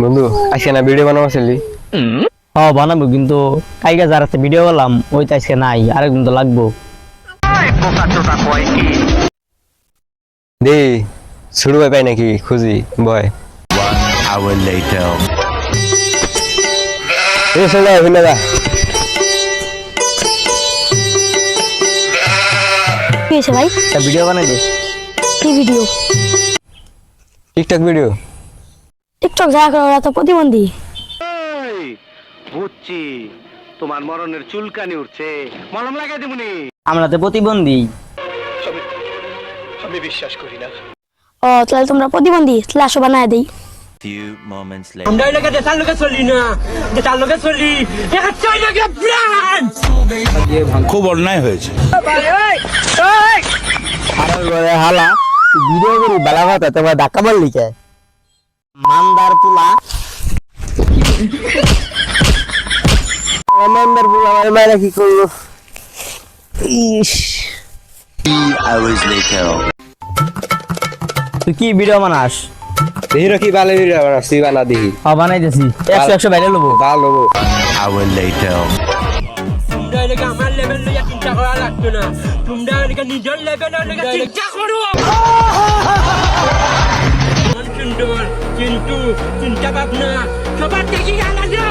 বন্ধু আজকে না ভিডিও বানাবো চলি হ বানাবো কিন্তু কাইগা যার একটা ভিডিও করলাম ওই তো আজকে নাই আরেকদিন তো লাগবো। দে শুরু ভাই পাই নাকি? খুঁজি বয়। hour later. এ শোনা ভিন্ন কি হয়েছে ভাই? ভিডিও বানাই দে কি ভিডিও টিকটক ভিডিও টিকটক যা করে ওরা তো প্রতিবন্ধী। বুঝছি। তোমার মরণের চুলকানি উঠছে। মলম লাগাই দেবনি আমরা তো প্রতিবন্ধী। আমি বিশ্বাস করি না। ও তাহলে তোমরা প্রতিবন্ধী তাহলে আসো বানায় দেই। Few moments later. খুব অন্যায় হয়েছে। হালা ভিডিও করি বালা কথা তোমার ধাক্কা মারলি কে? মান্দার পুলা। মান্দার বুল আমার মায়েরা কি করব ইস। তুই কি ভিডিও বানাস? হিরো কি ভালো ভিডিও বানাচ্ছি বানা দিহি হ বানাই দিছি একশো একশো বাইরে লবো ভালো Hour later. তোমরা আমার লেভেল লইয়া চিন্তা করা লাগতো না। তোমরা নিজের লেভেল চিন্তা করো। কিন্তু চিন্তা ভাবনা সবার দেখি আলাদা